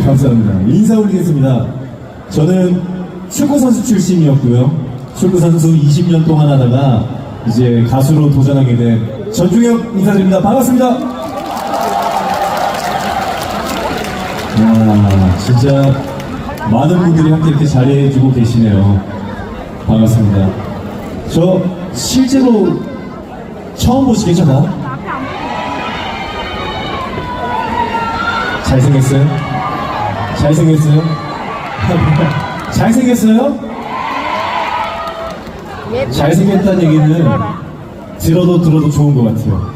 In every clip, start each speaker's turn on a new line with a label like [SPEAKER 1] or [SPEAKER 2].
[SPEAKER 1] 감사합니다. 인사 올리겠습니다. 저는 축구선수 출신이었고요. 축구선수 20년 동안 하다가 이제 가수로 도전하게 된 전중혁 인사드립니다. 반갑습니다. 와, 진짜 많은 분들이 함께 이렇게 자리해주고 계시네요. 반갑습니다. 저 실제로 처음 보시겠죠, 나? 잘생겼어요? 잘생겼어요? 잘생겼어요? 잘생겼다는 얘기는 들어도 들어도 좋은 것 같아요.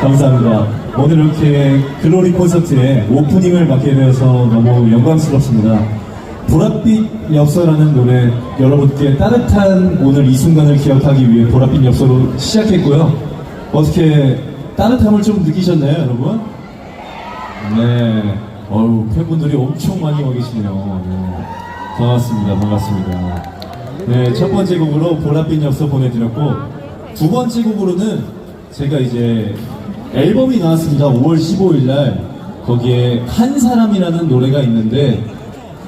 [SPEAKER 1] 감사합니다. 오늘 이렇게 글로리 콘서트의 오프닝을 맡게 되어서 너무 영광스럽습니다. 보랏빛 엽서라는 노래 여러분께 따뜻한 오늘 이 순간을 기억하기 위해 보랏빛 엽서로 시작했고요. 어떻게 따뜻함을 좀 느끼셨나요, 여러분? 네. 어우, 팬분들이 엄청 많이 와 계시네요. 네. 반갑습니다. 반갑습니다. 네, 첫 번째 곡으로 보랏빛 엽서 보내드렸고, 두 번째 곡으로는 제가 이제 앨범이 나왔습니다. 5월 15일 날. 거기에 한 사람이라는 노래가 있는데,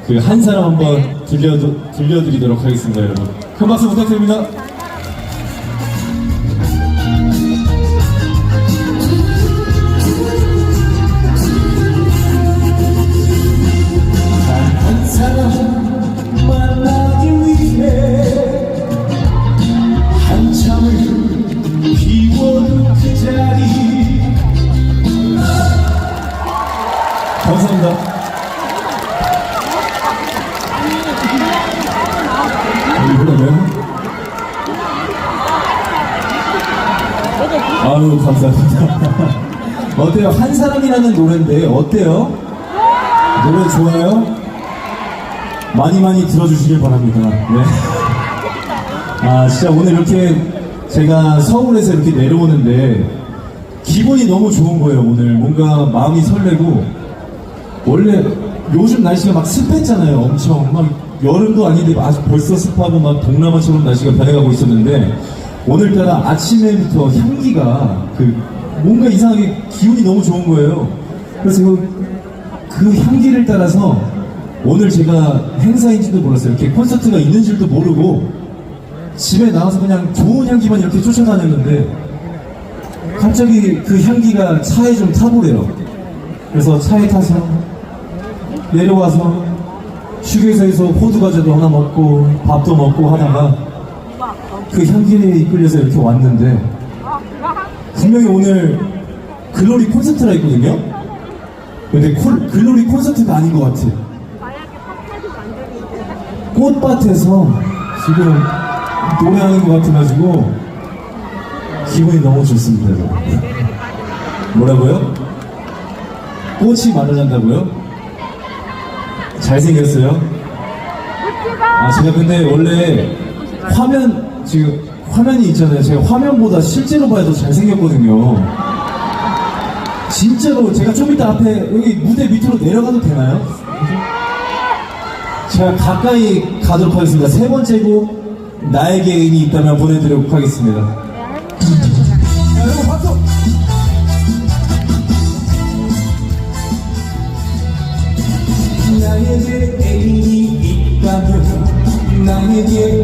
[SPEAKER 1] 그 한 사람 한번 들려, 들려드리도록 하겠습니다, 여러분. 큰 박수 부탁드립니다. 이거는 아유 감사합니다 어때요? 한 사람이라는 노래인데 어때요? 노래 좋아요? 많이 많이 들어주시길 바랍니다. 네. 아, 진짜 오늘 이렇게 제가 서울에서 이렇게 내려오는데 기분이 너무 좋은 거예요, 오늘. 뭔가 마음이 설레고 원래 요즘 날씨가 막 습했잖아요, 엄청. 막 여름도 아닌데 아직 벌써 습하고 막 동남아처럼 날씨가 변해가고 있었는데 오늘따라 아침에부터 향기가 그 뭔가 이상하게 기분이 너무 좋은 거예요. 그래서 그 그 향기를 따라서 오늘 제가 행사인지도 몰랐어요. 이렇게 콘서트가 있는 줄도 모르고 집에 나와서 그냥 좋은 향기만 이렇게 쫓아다녔는데 갑자기 그 향기가 차에 좀 타보래요. 그래서 차에 타서 내려와서 휴게소에서 호두 과자도 하나 먹고 밥도 먹고 하다가 그 향기에 이끌려서 이렇게 왔는데 분명히 오늘 글로리 콘서트라 했거든요. 근데 콜- 글로리 콘서트가 아닌 것 같아. 꽃밭에서 지금 노래하는 것 같아가지고 기분이 너무 좋습니다. 뭐라고요? 꽃이 마르난다고요? 잘생겼어요? 아 제가 근데 원래 화면 지금 화면이 있잖아요. 제가 화면보다 실제로 봐야 더 잘생겼거든요. 진짜로 제가 좀 이따 앞에 여기 무대 밑으로 내려가도 되나요? 제가 가까이 가도록 하겠습니다. 세 번째 곡 나에게 의미 있다면 보내드리도록 하겠습니다. 나